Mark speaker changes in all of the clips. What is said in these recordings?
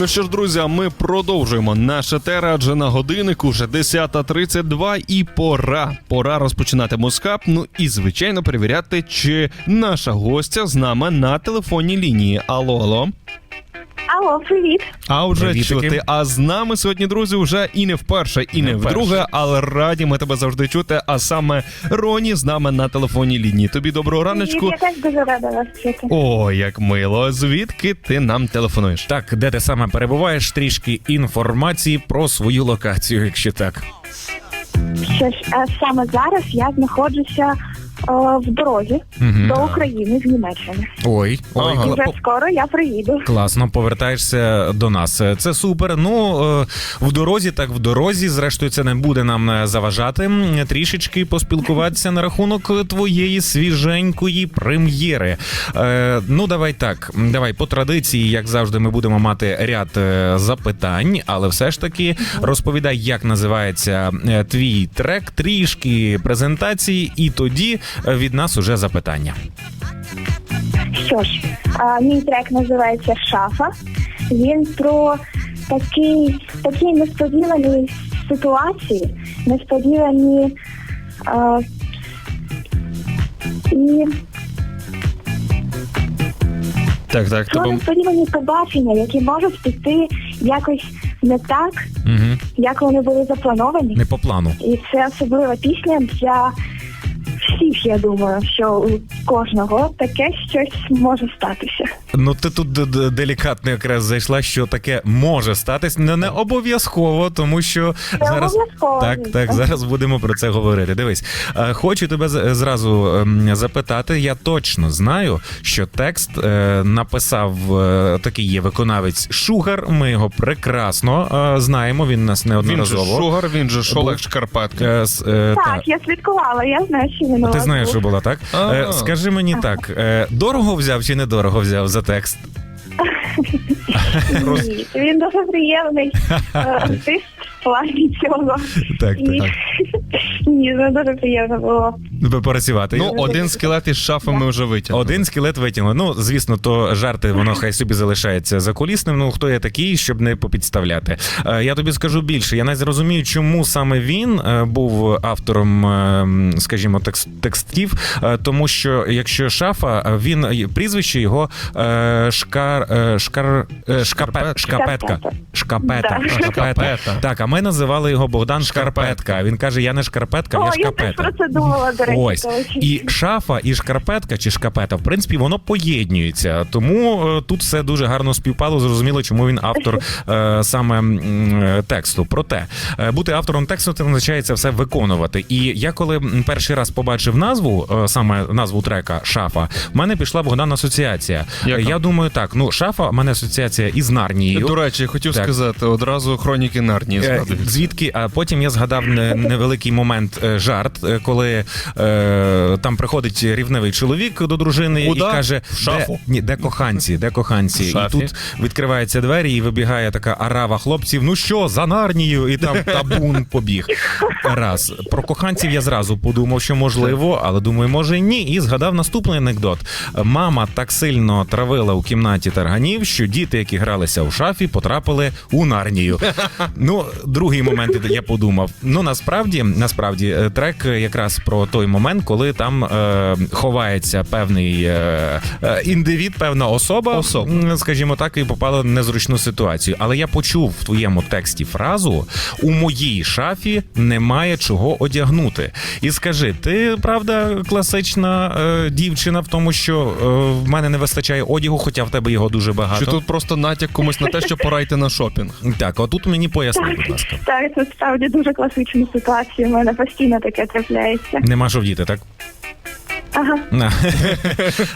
Speaker 1: Ну що ж, друзі, ми продовжуємо наше тера, адже на годиннику вже 10.32 і пора. Пора розпочинати мускап. Ну і звичайно перевіряти, чи наша гостя з нами на телефонній лінії. Алло, алло.
Speaker 2: Алло, привіт.
Speaker 1: А вже
Speaker 3: Привітики.
Speaker 1: чути. А з нами сьогодні, друзі, вже і не вперше, і не,
Speaker 3: Не вперше.
Speaker 1: вдруге, але раді ми тебе завжди чути. А саме Роні з нами на телефонній лінії. Тобі доброго раночку.
Speaker 2: Привіт, я теж дуже рада вас чути.
Speaker 1: О, як мило. Звідки ти нам телефонуєш?
Speaker 3: Так, де ти саме перебуваєш? Трішки інформації про свою локацію, якщо так.
Speaker 2: Що ж, е, саме зараз я знаходжуся в дорозі
Speaker 3: Мгм.
Speaker 2: до України з Німеччини.
Speaker 3: Ой, ой,
Speaker 1: Ага.
Speaker 2: І
Speaker 3: кла-
Speaker 2: вже
Speaker 3: по-
Speaker 2: скоро я приїду.
Speaker 3: класно, повертаєшся до нас. Е, Це супер. Ну е, в дорозі, так в дорозі. Зрештою, це не буде нам е, заважати. М, Трішечки поспілкуватися на рахунок твоєї свіженької прем'єри. Е, ну, давай так. м, Давай по традиції, як завжди, ми будемо мати ряд е, запитань, але все ж таки розповідай, як називається е, твій трек, трішки презентації, і тоді від нас уже запитання.
Speaker 2: Що ж, е, мій трек називається Шафа. Він про такий, такі несподівані ситуації, несподівані е, і
Speaker 1: Так, так,
Speaker 2: про
Speaker 1: тобі
Speaker 2: несподівані побачення, які можуть піти якось не так,
Speaker 3: Угу.
Speaker 2: як вони були заплановані.
Speaker 3: Не по плану.
Speaker 2: І це особлива пісня для всіх, я думаю, що кожного таке щось може статися.
Speaker 3: Ну ти тут д- д- делікатно якраз зайшла, що таке може статись. Не, не обов'язково, тому що зараз
Speaker 2: обов'язково,
Speaker 3: так, так зараз будемо про це говорити. Дивись, е, хочу тебе з- зразу ем, запитати. Я точно знаю, що текст е, написав е, такий є виконавець Шугар. Ми його прекрасно е, знаємо. Він нас
Speaker 1: він же
Speaker 3: неодноразово.
Speaker 1: Шугар, він же Олег Шкарпетка.
Speaker 3: Е, с- е,
Speaker 2: Так,
Speaker 3: та.
Speaker 2: я слідкувала, я знаю, що він у
Speaker 3: Ти
Speaker 2: вас
Speaker 3: знаєш,
Speaker 2: був.
Speaker 3: що було так?
Speaker 1: А.
Speaker 3: Е, скажи мені так: е, дорого взяв чи недорого взяв за текст?
Speaker 2: Ні, він дуже приємний е, артист в плані цього.
Speaker 3: Так,
Speaker 2: І...
Speaker 3: так.
Speaker 2: Ні, це дуже приємно було.
Speaker 3: Попрацювати.
Speaker 1: Ну, один скелет із шафи ми вже витягнули.
Speaker 3: Один скелет витягнули. Ну, звісно, то жарти, воно хай собі залишається закулісним. Ну, хто я такий, щоб не попідставляти. Е, Я тобі скажу більше. Я не зрозумію, чому саме він е, був автором, е, м, скажімо, текст- текстів. Е, Тому що якщо шафа, е, він прізвище його е, шкар, е, шкар, е, шкапетка. Шкапета.
Speaker 2: Да.
Speaker 3: Шкапета.
Speaker 1: Шкапета.
Speaker 3: Так, а ми називали його Богдан
Speaker 1: Шкарпетка.
Speaker 3: Він каже: Я не шкарпетка,
Speaker 2: О,
Speaker 3: я
Speaker 2: я теж
Speaker 3: шкапета.
Speaker 2: про це думала, до речі.
Speaker 3: Ось і шафа, і шкарпетка чи шкапета, в принципі, воно поєднюється. Тому е, тут все дуже гарно співпало. Зрозуміло, чому він автор е, саме м, е, тексту. Проте е, бути автором тексту це означає це все виконувати. І я коли м, перший раз побачив назву, е, саме назву трека Шафа, в мене пішла Богдан асоціація.
Speaker 1: Яка?
Speaker 3: Я думаю, так, ну шафа, в мене асоціація із Нарнією.
Speaker 1: До речі, я хотів
Speaker 3: Так.
Speaker 1: сказати одразу хроніки Нарнії
Speaker 3: Е,
Speaker 1: згадують.
Speaker 3: Звідки? А потім я згадав невеликий момент е, жарт, е, коли е, там приходить рівневий чоловік до дружини
Speaker 1: Куда?
Speaker 3: і каже:
Speaker 1: шафу.
Speaker 3: Де, ні, де коханці, де коханці? І тут відкриваються двері, і вибігає така арава хлопців. Ну що, за нарнію? І там табун побіг. Раз про коханців я зразу подумав, що можливо, але думаю, може ні. І згадав наступний анекдот. Мама так сильно травила у кімнаті тарганів, що діти, які гралися у шафі, потрапили у нарнію. Ну, другий момент я подумав. Ну насправді, насправді, е, трек якраз про той момент, коли там е, ховається певний е, е, індивід, певна особа,
Speaker 1: Особа.
Speaker 3: скажімо так, і попала в незручну ситуацію. Але я почув в твоєму тексті фразу: у моїй шафі немає чого одягнути. І скажи, ти правда класична е, дівчина в тому, що е, в мене не вистачає одягу, хоча в тебе його дуже багато.
Speaker 1: Чи тут просто натяк комусь на те, що пора йти на шопінг?
Speaker 3: Так, отут мені поясни, будь ласка.
Speaker 2: Так, це справді дуже класична ситуація. У мене постійно таке трапляється.
Speaker 3: Нема що вдіти, так?
Speaker 2: Ага.
Speaker 3: На.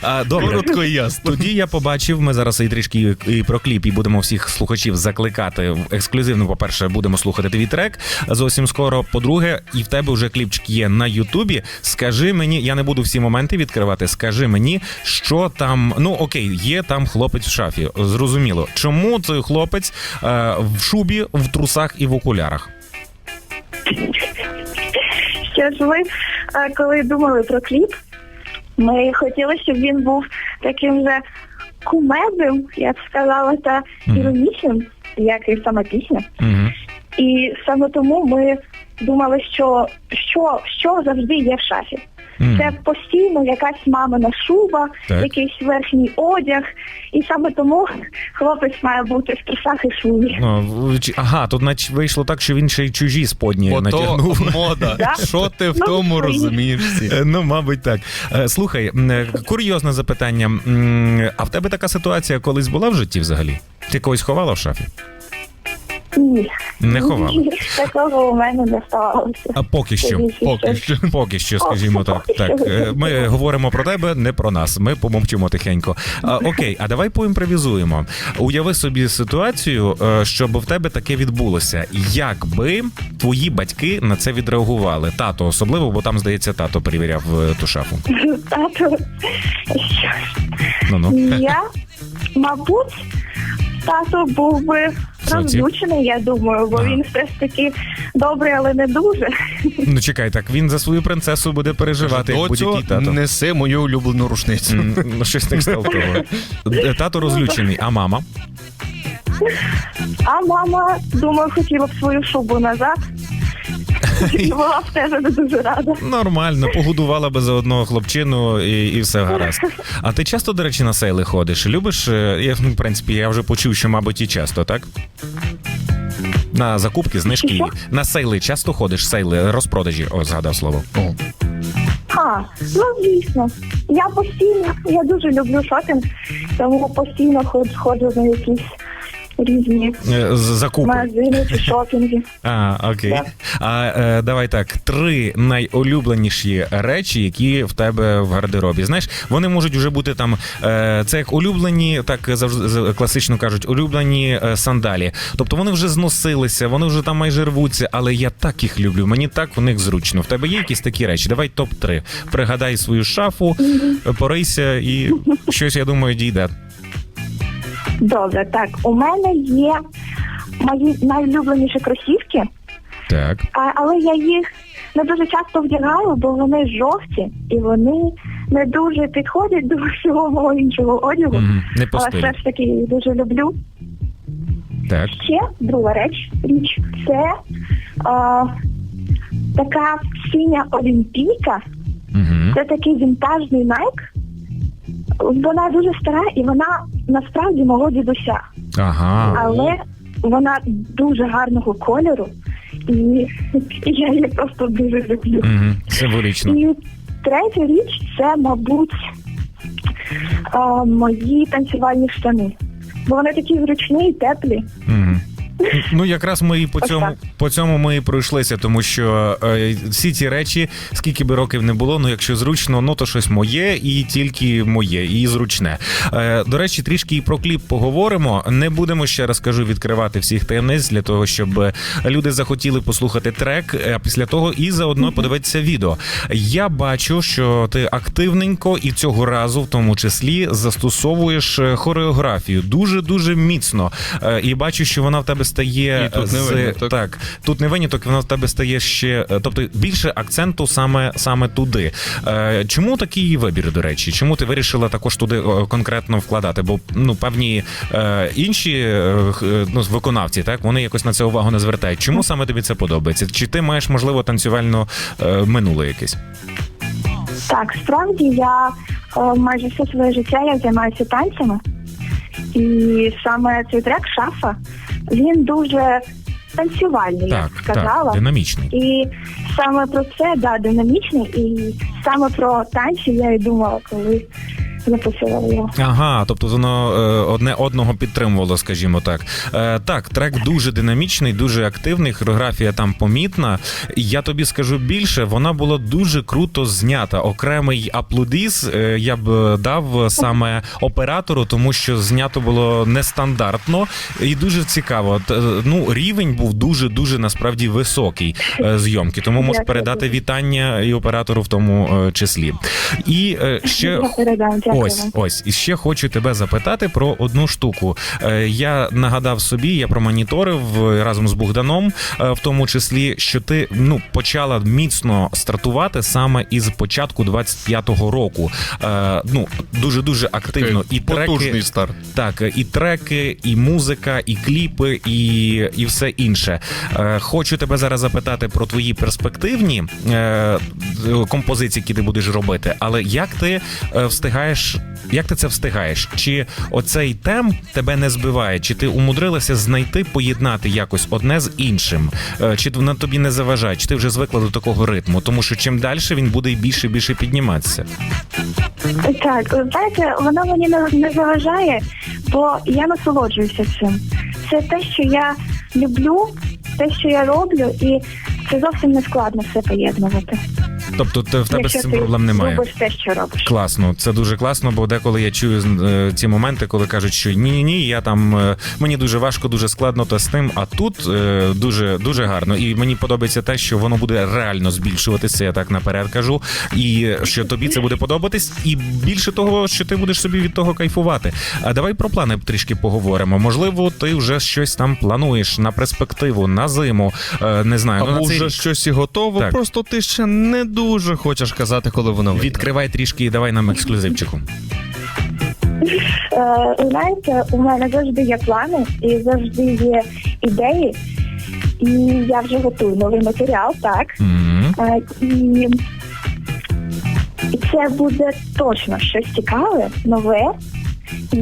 Speaker 3: А, Добре.
Speaker 1: Коротко і ясно.
Speaker 3: Тоді я побачив, ми зараз і трішки і про кліп, і будемо всіх слухачів закликати. Ексклюзивно, по-перше, будемо слухати твій трек зовсім скоро. По-друге, і в тебе вже кліпчик є на Ютубі. Скажи мені, я не буду всі моменти відкривати. Скажи мені, що там. Ну окей, є там хлопець в шафі. Зрозуміло. Чому цей хлопець е, в шубі, в трусах і в окулярах?
Speaker 2: Що ж ви, е, коли думали про кліп, ми хотіли, щоб він був таким же кумедним, я б сказала, та іронічним, як і сама пісня. І саме тому ми думали, що що, що завжди є в шафі. Це постійно якась мамина шуба,
Speaker 3: Так.
Speaker 2: якийсь верхній одяг, і саме тому хлопець має бути в трусах і шубі.
Speaker 3: Ну, ага, тут наче вийшло так, що він ще й чужі сподні
Speaker 1: Ото
Speaker 3: натягнув.
Speaker 1: мода. Що ти в
Speaker 2: Ну,
Speaker 1: тому розумієшся?
Speaker 3: Е, Ну, мабуть, так. Е, Слухай, е, курйозне запитання. А в тебе така ситуація колись була в житті взагалі? Ти когось ховала в шафі?
Speaker 2: Ні.
Speaker 3: Не ховала.
Speaker 2: Ні, Такого у мене не ставалося.
Speaker 3: А поки що.
Speaker 1: Поки що.
Speaker 3: Поки що, скажімо так. Так, е, ми говоримо про тебе, не про нас. Ми помовчимо тихенько. А, окей, а давай поімпровізуємо. Уяви собі ситуацію, е, щоб в тебе таке відбулося. Як би твої батьки на це відреагували? Тато особливо, бо там, здається, тато перевіряв е, ту шафу.
Speaker 2: Тато,
Speaker 3: Ну ну.
Speaker 2: Я, мабуть, тато був би
Speaker 3: Соці?
Speaker 2: розлучений, я думаю, бо
Speaker 3: а.
Speaker 2: він все ж таки добрий, але не дуже.
Speaker 3: Ну чекай, так він за свою принцесу буде переживати, як
Speaker 1: Доцю,
Speaker 3: будь-який тато.
Speaker 1: неси мою улюблену рушницю.
Speaker 3: Ну, щось не став того. Тато розлючений, а мама?
Speaker 2: А мама, думаю, хотіла б свою шубу назад. Була б теж не дуже рада.
Speaker 3: Нормально, погодувала би за одного хлопчину і, і все гаразд. А ти часто, до речі, на сейли ходиш? Любиш? е, Я, ну, в принципі, я вже почув, що, мабуть, і часто, так? На закупки, знижки.
Speaker 2: Що?
Speaker 3: На сейли часто ходиш, сейли, розпродажі. О, згадав слово.
Speaker 1: О,
Speaker 2: А, ну звісно. Я постійно, я дуже люблю шопінг, тому постійно ходжу, ходжу на якісь різні
Speaker 3: Е, Закупи.
Speaker 2: магазини шопінги.
Speaker 3: А, окей.
Speaker 2: Так.
Speaker 3: А е, давай так, три найулюбленіші речі, які в тебе в гардеробі. Знаєш, вони можуть вже бути там. Е, це як улюблені, так завжди класично кажуть, улюблені е, сандалі. Тобто вони вже зносилися, вони вже там майже рвуться, але я так їх люблю. Мені так в них зручно. В тебе є якісь такі речі? Давай топ 3 Пригадай свою шафу, порийся і щось, я думаю, дійде.
Speaker 2: Добре, так. У мене є мої найулюбленіші кросівки,
Speaker 3: Так.
Speaker 2: а, але я їх не дуже часто вдягаю, бо вони жовті і вони не дуже підходять до всього мого іншого одягу.
Speaker 3: Мгм. Не по
Speaker 2: Але
Speaker 3: стилю.
Speaker 2: все ж таки їх дуже люблю.
Speaker 3: Так.
Speaker 2: Ще друга реч річ це а, така синя олімпійка.
Speaker 3: Угу.
Speaker 2: Це такий вінтажний Nike. Вона дуже стара і вона насправді мого дідуся.
Speaker 3: Ага.
Speaker 2: але вона дуже гарного кольору, і, і я її просто дуже люблю.
Speaker 3: Угу. Символічно.
Speaker 2: І третя річ це, мабуть, а, мої танцювальні штани. Бо вони такі зручні і теплі.
Speaker 3: Мгм. Ну, якраз ми і по
Speaker 2: Ось
Speaker 3: цьому
Speaker 2: так.
Speaker 3: по цьому ми і пройшлися, тому що е, всі ці речі, скільки би років не було, ну якщо зручно, ну то щось моє і тільки моє, і зручне. Е, до речі, трішки і про кліп поговоримо. Не будемо ще раз кажу відкривати всіх таємниць для того, щоб люди захотіли послухати трек, а після того і заодно подивитися відео. Я бачу, що ти активненько і цього разу, в тому числі, застосовуєш е, хореографію дуже дуже міцно. Е, І бачу, що вона в тебе стає
Speaker 1: І тут не
Speaker 3: з
Speaker 1: виняток.
Speaker 3: так. Тут не виняток, вона в тебе стає ще, е, тобто більше акценту саме саме туди. Е, Чому такий вибір, до речі? Чому ти вирішила також туди е, конкретно вкладати? Бо ну певні е, інші е, е, ну, виконавці, так вони якось на це увагу не звертають. Чому саме тобі це подобається? Чи ти маєш можливо танцювальну е, минуле якесь?
Speaker 2: Так, справді я е, майже все своє життя я займаюся танцями. І саме цей трек шафа, він дуже танцювальний, я б сказала.
Speaker 3: так, динамічний.
Speaker 2: І саме про це, да, динамічний, і саме про танці я і думала, коли записувала його.
Speaker 3: Ага, тобто воно е, одне одного підтримувало, скажімо так. Е, так, трек дуже динамічний, дуже активний, хореографія там помітна. Я тобі скажу більше, вона була дуже круто знята. Окремий аплодіс е, я б дав саме оператору, тому що знято було нестандартно і дуже цікаво. Т- е, Ну, рівень був дуже дуже насправді високий е, зйомки. Тому
Speaker 2: Дякую
Speaker 3: передати вітання і оператору в тому е, числі. І е, ще
Speaker 2: Я передам, Дякую
Speaker 3: Ось, ось. І ще хочу тебе запитати про одну штуку. Е, я нагадав собі, я промоніторив е, разом з Богданом, е, в тому числі, що ти ну почала міцно стартувати саме із початку 25-го року. Ну дуже дуже активно. І треки,
Speaker 1: старт.
Speaker 3: так, і треки, і музика, і кліпи, і, і все інше. Хочу тебе зараз запитати про твої перспективні композиції, які ти будеш робити. Але як ти е, встигаєш, як ти це встигаєш? Чи оцей тем тебе не збиває? Чи ти умудрилася знайти, поєднати якось одне з іншим? Е, чи на тобі не заважає? Чи ти вже звикла до такого ритму? Тому що чим далі він буде більше і більше підніматися.
Speaker 2: Так, знаєте, воно мені не заважає, бо я насолоджуюся цим. Це те, що я люблю, те, що я роблю, і це зовсім не складно все поєднувати.
Speaker 3: Тобто те- в тебе з цим
Speaker 2: ти
Speaker 3: проблем немає.
Speaker 2: робиш те, що робиш.
Speaker 3: Класно, це дуже класно, бо деколи я чую е, ці моменти, коли кажуть, що ні, ні, ні, я там е, мені дуже важко, дуже складно та з тим. А тут е, дуже дуже гарно. І мені подобається те, що воно буде реально збільшуватися. Я так наперед кажу, і що тобі це буде подобатись, і більше того, що ти будеш собі від того кайфувати. А давай про плани трішки поговоримо. Можливо, ти вже щось там плануєш на перспективу, на зиму. е, Не знаю, ну
Speaker 1: Або
Speaker 3: на цей
Speaker 1: вже
Speaker 3: рік.
Speaker 1: щось і готово,
Speaker 3: Так.
Speaker 1: просто ти ще не дуже хочеш казати, коли воно вийде.
Speaker 3: відкривай трішки і давай нам ексклюзивчику.
Speaker 2: Е, знаєте, у мене завжди є плани і завжди є ідеї. І я вже готую новий матеріал, так.
Speaker 3: Мгм.
Speaker 2: Е, і, і це буде точно щось цікаве, нове і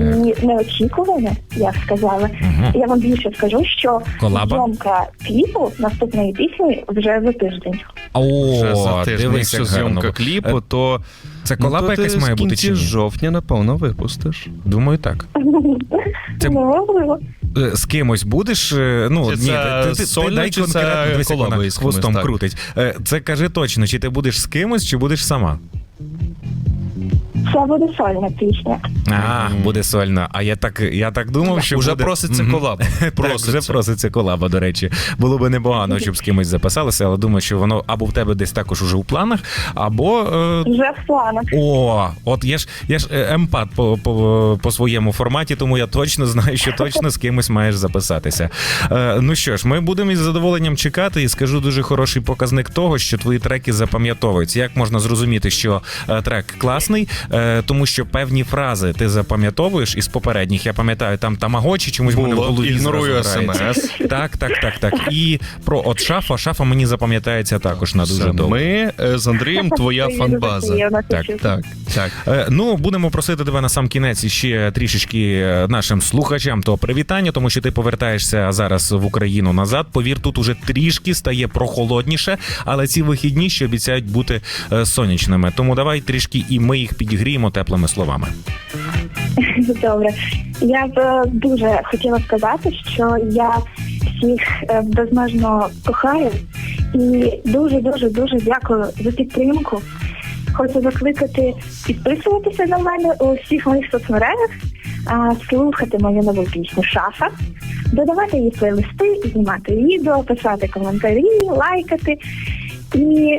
Speaker 2: неочікуване, я б сказала.
Speaker 3: Мгм.
Speaker 2: Я вам більше скажу, що
Speaker 3: Колаба?
Speaker 2: зйомка кліпу наступної пісні вже за тиждень.
Speaker 1: Вже за
Speaker 3: О,
Speaker 1: тиждень,
Speaker 3: дивись,
Speaker 1: якщо
Speaker 3: як гарно.
Speaker 1: зйомка кліпу, то
Speaker 3: Це
Speaker 1: ну,
Speaker 3: колаба
Speaker 1: то ти
Speaker 3: якась має бути
Speaker 1: кінці
Speaker 3: чи ні?
Speaker 1: жовтня, напевно, випустиш.
Speaker 3: Думаю, так. Це-
Speaker 2: Ну, можливо.
Speaker 3: Е, З кимось будеш? е, Ну
Speaker 1: Чи
Speaker 3: ні,
Speaker 1: це
Speaker 3: ти, ти, ти
Speaker 1: сольно,
Speaker 3: дай
Speaker 1: чи це
Speaker 3: конкретно дивись, як
Speaker 1: колаба
Speaker 3: вона
Speaker 1: із кимось,
Speaker 3: хвостом
Speaker 1: так?
Speaker 3: крутить. Е, Це кажи точно, чи ти будеш з кимось, чи будеш сама?
Speaker 2: Це буде сольна пісня.
Speaker 3: А, буде сольно. А я так, я так думав, що
Speaker 1: Уже
Speaker 3: буде...
Speaker 1: проситься колаб.
Speaker 3: Так, вже
Speaker 1: Проситься.
Speaker 3: колаба, до речі. Було би непогано, щоб з кимось записалися, але думаю, що воно або в тебе десь також уже у планах, або е,
Speaker 2: Вже в планах.
Speaker 3: О, от я ж я ж е, емпат по, по, по своєму форматі, тому я точно знаю, що точно з кимось маєш записатися. Е, ну що ж, ми будемо із задоволенням чекати і скажу дуже хороший показник того, що твої треки запам'ятовуються. Як можна зрозуміти, що е, трек класний, тому що певні фрази ти запам'ятовуєш із попередніх. Я пам'ятаю, там тамагочі чомусь в мене в
Speaker 1: Було,
Speaker 3: голові
Speaker 1: ігнорую смс.
Speaker 3: Так, так, так, так. І про от шафа. Шафа мені запам'ятається також на дуже довго.
Speaker 1: Ми е, з Андрієм твоя фанбаза.
Speaker 3: Так.
Speaker 1: Так, так.
Speaker 3: Е, Ну, будемо просити тебе на сам кінець ще трішечки е, нашим слухачам то привітання, тому що ти повертаєшся зараз в Україну назад. Повір, тут уже трішки стає прохолодніше, але ці вихідні ще обіцяють бути е, сонячними. Тому давай трішки і ми їх підігріємо теплими словами.
Speaker 2: Добре. Я б е, дуже хотіла сказати, що я всіх е, безмежно кохаю і дуже дуже дуже дякую за підтримку. Хочу закликати підписуватися на мене у всіх моїх соцмережах, слухати мою нову пісню Шафа, додавати її плейлисти, знімати відео, писати коментарі, лайкати і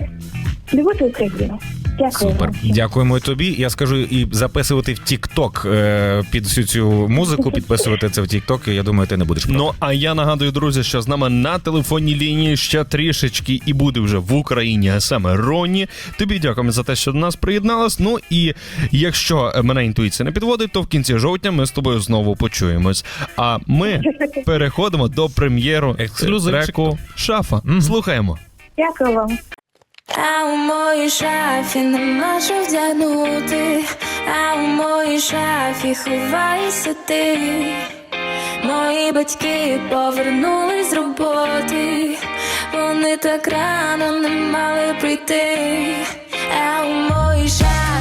Speaker 2: любити Україну. Дякую.
Speaker 3: Супер, дякуємо і тобі. Я скажу і записувати в TikTok е, під всю цю музику, підписувати це в TikTok, Я думаю, ти не будеш проти.
Speaker 1: Ну а я нагадую, друзі, що з нами на телефонній лінії ще трішечки і буде вже в Україні, а саме Ронні. Тобі дякуємо за те, що до нас приєдналась. Ну і якщо мене інтуїція не підводить, то в кінці жовтня ми з тобою знову почуємось. А ми переходимо до прем'єру треку Шафа. Слухаємо.
Speaker 2: Дякую вам.
Speaker 4: А у моїй шафі нема що вдягнути, а у моїй шафі ховайся ти. Мої батьки повернулись з роботи, вони так рано не мали прийти, а у моїй шафі